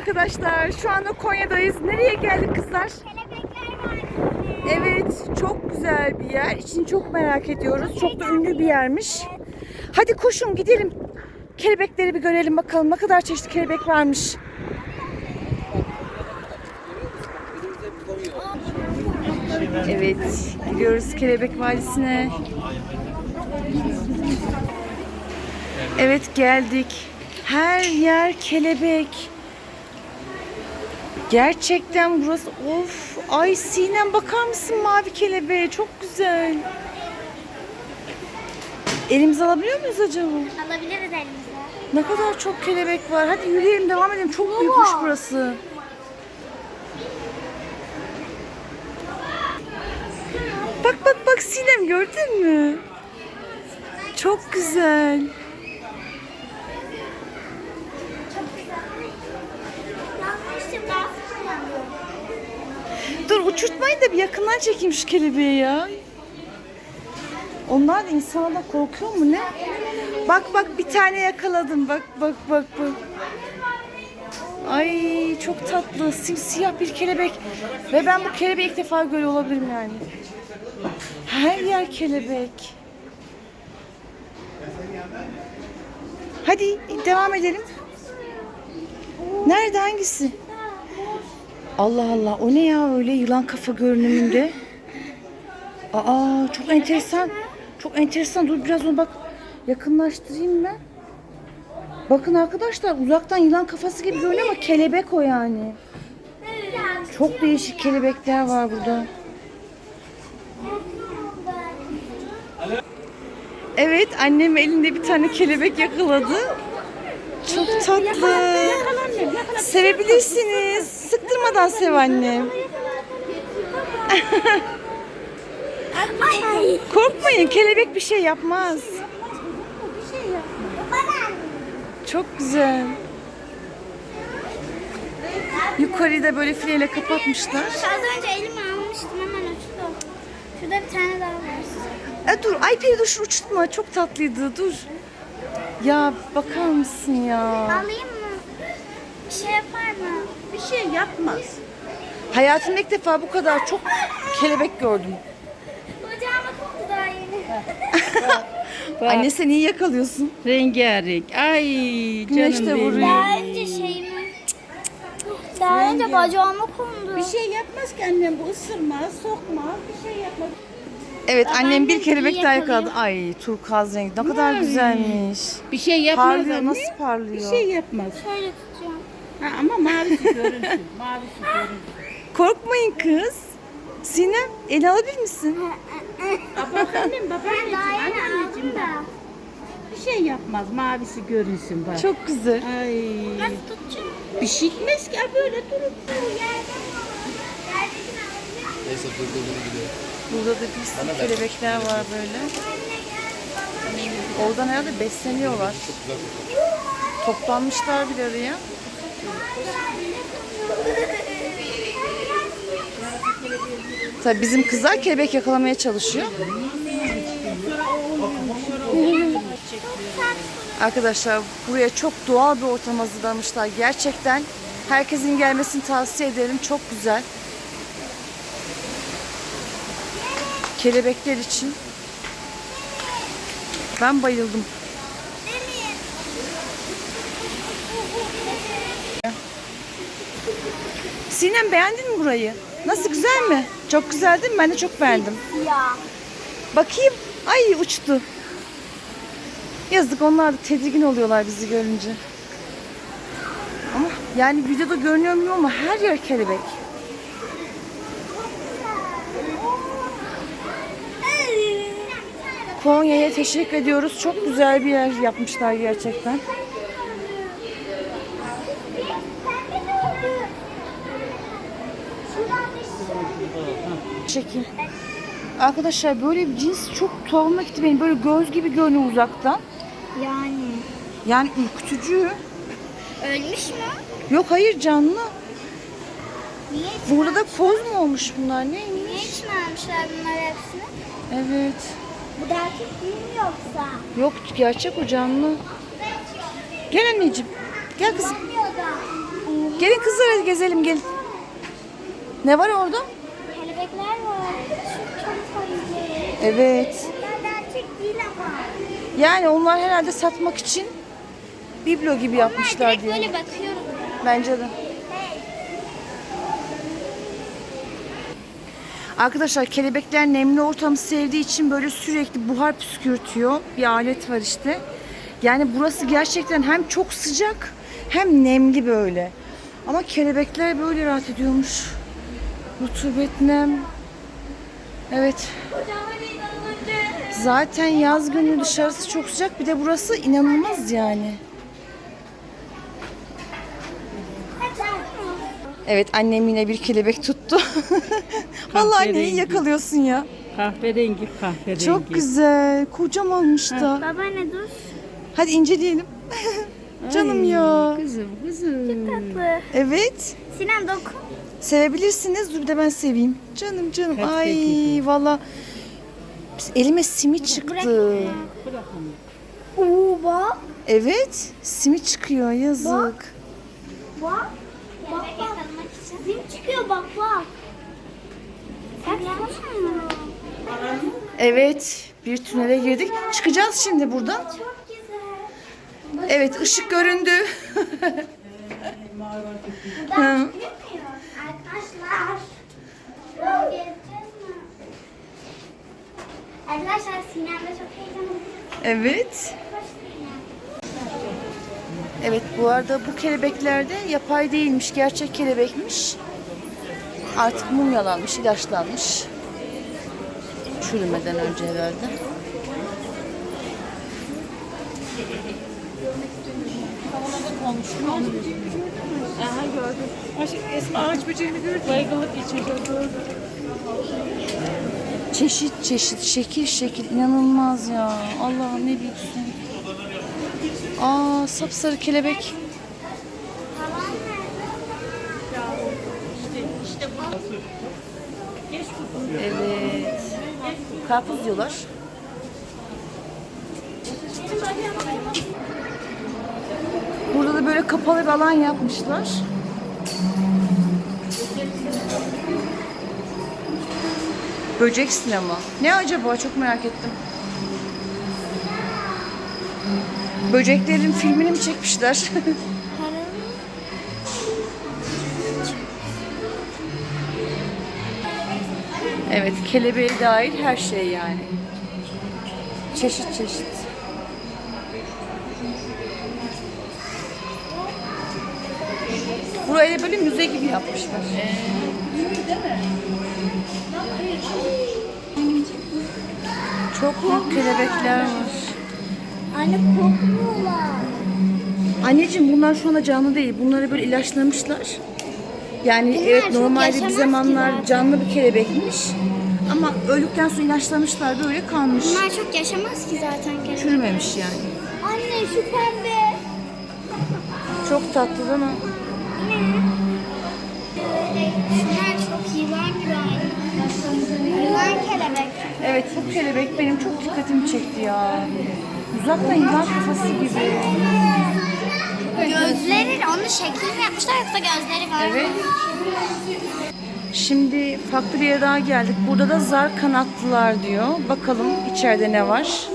arkadaşlar. Şu anda Konya'dayız. Nereye geldik kızlar? Kelebekler. Evet, çok güzel bir yer. İçini çok merak ediyoruz. Çok da ünlü bir yermiş. Hadi koşun gidelim. Kelebekleri bir görelim bakalım. Ne kadar çeşitli kelebek varmış. Evet, gidiyoruz Kelebek Vadisi'ne. Evet geldik. Her yer kelebek. Gerçekten burası of. Ay Sinem bakar mısın mavi kelebeğe? Çok güzel. Elimize alabiliyor muyuz acaba? Alabiliriz elimize. Ne kadar çok kelebek var. Hadi yürüyelim devam edelim. Çok büyükmüş burası. Bak bak bak Sinem gördün mü? Çok güzel. Yanlışım ben sıkılamıyorum. Dur uçurtmayı da bir yakından çekeyim şu kelebeği ya. Onlar da korkuyor mu ne? Bak bak bir tane yakaladım. Bak bak bak bak. Ay çok tatlı. Simsiyah bir kelebek. Ve ben bu kelebeği ilk defa görüyor olabilirim yani. Her yer kelebek. Hadi devam edelim. Nerede hangisi? Allah Allah o ne ya öyle yılan kafa görünümünde. Aa çok enteresan. Çok enteresan. Dur biraz onu bak yakınlaştırayım ben. Bakın arkadaşlar uzaktan yılan kafası gibi görünüyor ama kelebek o yani. Çok değişik kelebekler var burada. Evet annem elinde bir tane kelebek yakaladı. Çok tatlı. Sevebilirsiniz. Sıktırmadan sev annem. Ay. Korkmayın kelebek bir şey yapmaz. Çok güzel. Yukarıyı da böyle fileyle kapatmışlar. Az önce elime almıştım hemen uçtu. Şurada bir tane daha var. E dur ay peri dur şu uçurtma çok tatlıydı dur. Ya bakar mısın ya? Alayım mı? Bir şey yapar mı? Bir şey yapmaz. Hayatımda ilk defa bu kadar çok kelebek gördüm. Bacağıma koptu daha yeni. Bak, Anne sen iyi yakalıyorsun. rengarenk. Ay Güneş canım de benim. vuruyor. Daha önce şeyimi... Daha önce bacağıma kondu. Bir şey yapmaz ki annem bu ısırmaz, sokmaz, bir şey yapmaz. Evet annem bir kelebek daha yakalıyor. yakaladı. Ay turkuaz rengi ne kadar güzelmiş. Bir şey yapmaz Parlıyor anne. nasıl parlıyor. Bir şey yapmaz. Şöyle. Ha, ama mavisi görünsün, mavisi görünsün. Korkmayın kız. Sinem el alabilir misin? Aa, bak annem, Ben babaanneciğim, anneanneciğim bak. da. Bir şey yapmaz, mavisi görünsün bak. Çok güzel. Ay. Nasıl tutacağım? Bir şey etmez ki ha, böyle durur. Neyse durdurduğunu gidiyor. Burada da bir sürü kelebekler var böyle. Oradan herhalde besleniyorlar. Toplanmışlar bir araya. Tabii bizim kızlar kelebek yakalamaya çalışıyor. Arkadaşlar buraya çok doğal bir ortam hazırlamışlar. Gerçekten herkesin gelmesini tavsiye ederim. Çok güzel. Kelebekler için. Ben bayıldım. Sinem beğendin mi burayı? Nasıl güzel mi? Çok güzel değil mi? Ben de çok beğendim. Ya. Bakayım. Ay uçtu. Yazık onlar da tedirgin oluyorlar bizi görünce. Ama yani videoda görünüyor mu ama her yer kelebek. Konya'ya teşekkür ediyoruz. Çok güzel bir yer yapmışlar gerçekten. Çekeyim. Arkadaşlar böyle bir cins çok tuhafıma gitti benim. Böyle göz gibi görünüyor uzaktan. Yani. Yani ürkütücü. Ölmüş mü? Yok hayır canlı. Niye, Burada da poz mu olmuş bunlar? niye Neymiş? içmemişler bunlar hepsini? Evet. Bu da erkek değil mi yoksa? Yok gerçek o canlı. Gel anneciğim. Gel kızım. Gelin kızlar hadi gezelim gelin. Ne var orada? Kelebekler var. Şu çok. Evet. Bunlar gerçek değil ama. Yani onlar herhalde satmak için biblo gibi yapmışlar Direkt diye. böyle bakıyorum. Bence de. Arkadaşlar kelebekler nemli ortamı sevdiği için böyle sürekli buhar püskürtüyor. Bir alet var işte. Yani burası gerçekten hem çok sıcak hem nemli böyle. Ama kelebekler böyle rahat ediyormuş. Rutubet, nem. Evet. Zaten yaz günü dışarısı çok sıcak. Bir de burası inanılmaz yani. Evet annem yine bir kelebek tuttu. Vallahi neyi Kahverengi. yakalıyorsun ya. Kahverengi kahverengi. Çok güzel. Kocamanmış da. Babaanne dur. Hadi inceleyelim. Canım ya. Kızım kızım. Tatlı. Evet. Sinan dokun. Sevebilirsiniz. Dur bir de ben seveyim. Canım canım. Kaç Ay dakika? valla. Elime simit çıktı. Oo bak. Evet. Simit çıkıyor. Yazık. Bak. Bak bak. Zim çıkıyor bak bak. Evet. Bir tünele girdik. Çıkacağız şimdi buradan. Çok güzel. Evet ışık göründü. Arkadaşlar. Arkadaşlar Sinan da çok heyecanlı. Evet. Evet bu arada bu kelebekler de yapay değilmiş, gerçek kelebekmiş. Artık mumyalanmış, ilaçlanmış. Çürümeden önce herhalde. Aha gördüm. Aş, Esma ağaç böceğini gördüm. Baygınlık içinde gördüm. Çeşit çeşit, şekil şekil inanılmaz ya. Allah'ım ne büyüksün. Aa sapsarı kelebek. Evet. Karpuz diyorlar. Burada da böyle kapalı bir alan yapmışlar. Böcek sinema. Ne acaba? Çok merak ettim. Böceklerin filmini mi çekmişler? evet, kelebeğe dair her şey yani. Çeşit çeşit. Burayı böyle müze gibi yapmışlar. Çok büyük kelebekler var. Anne kokmuyorlar. Anneciğim bunlar şu anda canlı değil. Bunları böyle ilaçlamışlar. Yani Bunlar evet çok normalde bir zamanlar canlı bir kelebekmiş. Ama öldükten sonra ilaçlamışlar böyle kalmış. Bunlar çok yaşamaz ki zaten kelebek. Çürümemiş yani. Anne şu pembe. Çok tatlı değil mi? Şunlar çok yılan gibi aynı. Yılan kelebek. Evet bu kelebek benim çok dikkatimi çekti ya. Uzaktan yılan kafası gibi. Gözleri, onun şeklini yapmışlar yoksa gözleri var Evet. Şimdi farklı bir yere daha geldik. Burada da zar kanatlılar diyor. Bakalım içeride ne var?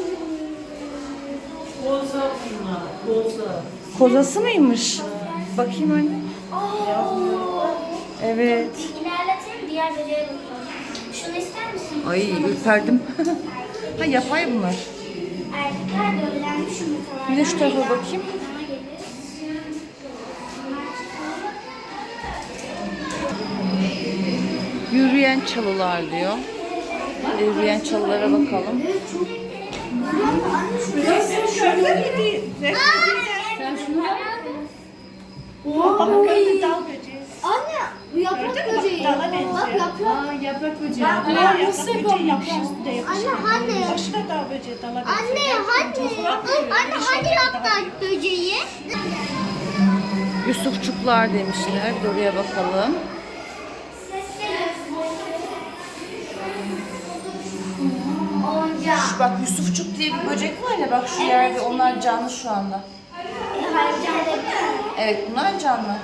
Bunlar. Boza. Kozası mıymış? Bakayım anne. Evet. İlerletelim diğer böceğe bakalım. Şunu ister misin? Ay ürperdim. ha yapay bunlar. Erkekler döllenmiş yumurtalar. Bir de şu tarafa bakayım. Yürüyen çalılar diyor. Yürüyen çalılara bakalım. Anne bu yaprak böceği. Bak yaprak. Yaprak böceği. Anne hani? Başka dağ böceği dala Anne hani? Anne hani yaprak böceği? Yusufçuklar demişler. Bir de oraya bakalım. Onca. Şu bak Yusufçuk diye bir böcek var ya bak şu yerde onlar canlı şu anda. Evet bunlar canlı.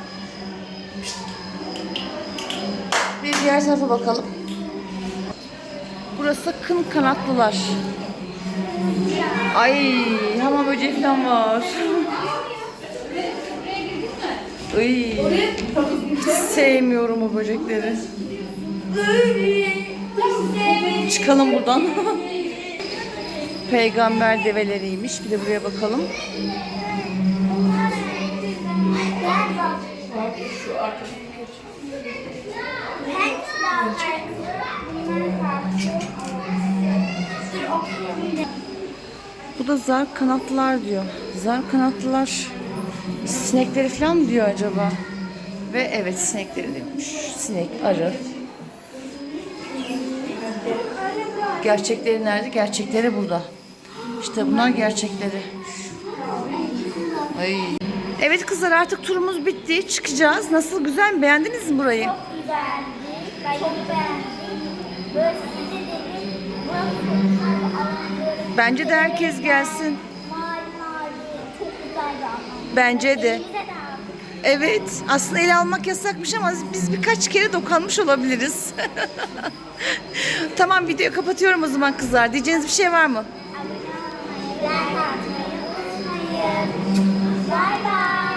Diğer tarafa bakalım. Burası kın kanatlılar. Ay hamam böceği falan var. Ay, sevmiyorum o böcekleri. Çıkalım buradan. Peygamber develeriymiş. Bir de buraya bakalım. Bu da zar kanatlılar diyor. Zar kanatlılar sinekleri falan mı diyor acaba? Ve evet sinekleri diyormuş. Sinek, arı. Gerçekleri nerede? Gerçekleri burada. İşte bunlar gerçekleri. Ay. Evet kızlar artık turumuz bitti. Çıkacağız. Nasıl güzel? Beğendiniz mi burayı? Çok güzeldi. Çok beğendim. Böyle size dedim. Burası Bence de herkes gelsin. Bence de. Evet. Aslında el almak yasakmış ama biz birkaç kere dokanmış olabiliriz. tamam videoyu kapatıyorum o zaman kızlar. Diyeceğiniz bir şey var mı? Bay bay.